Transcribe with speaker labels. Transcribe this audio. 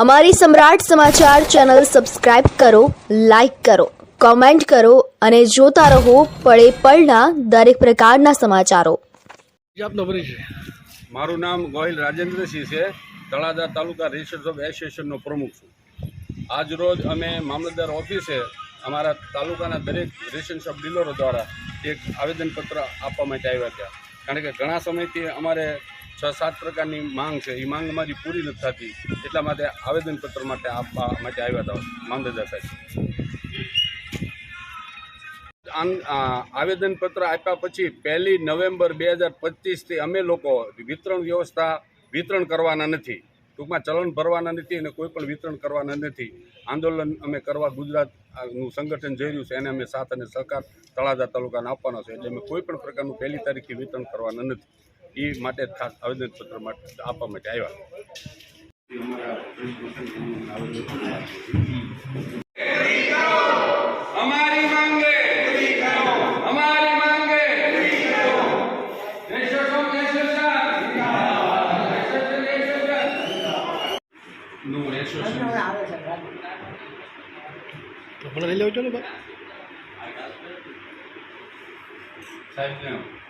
Speaker 1: અમારી Samrat Samachar channel subscribe કરો like કરો કોમેન્ટ કરો અને જોતા રહો પળે પળના દરેક પ્રકારના સમાચારો.
Speaker 2: મારું નામ ગોહિલ રાજેન્દ્રસિંહ છે. તળાજા તાલુકા રજિસ્ટર્સ ઓફ એસોસિએશનનો પ્રમુખ છું. આજ રોજ અમે મામલતદાર ઓફિસે અમારા તાલુકાના દરેક રેશન શોપ ડીલરો દ્વારા એક આવેદનપત્ર આપવા માટે આવ્યા હતા. કારણ કે ઘણા સમયથી અમારે છ સાત પ્રકારની માંગ છે. એ માંગ અમારી પૂરી નથી થતી. એટલા માટે આવેદનપત્ર માટે આપવા માટે આવ્યા હતા મામલતદાર સાહેબ. આવેદનપત્ર આપ્યા પછી પહેલી નવેમ્બર બે હજાર પચીસથી અમે લોકો વિતરણ વ્યવસ્થા વિતરણ કરવાના નથી. ટૂંકમાં ચલણ ભરવાના નથી અને કોઈ પણ વિતરણ કરવાના નથી. આંદોલન અમે કરવા ગુજરાતનું સંગઠન જઈ રહ્યું છે. એને અમે સાથ અને સહકાર તળાજા તાલુકાને આપવાનો છે. એટલે અમે કોઈ પણ પ્રકારનું પહેલી તારીખથી વિતરણ કરવાના નથી. એ માટે ખાસ આવેદનપત્ર માટે આપવા માટે આવ્યા. અમારી માંગ
Speaker 3: અમારી માંગ. લઈ
Speaker 2: સાહેબ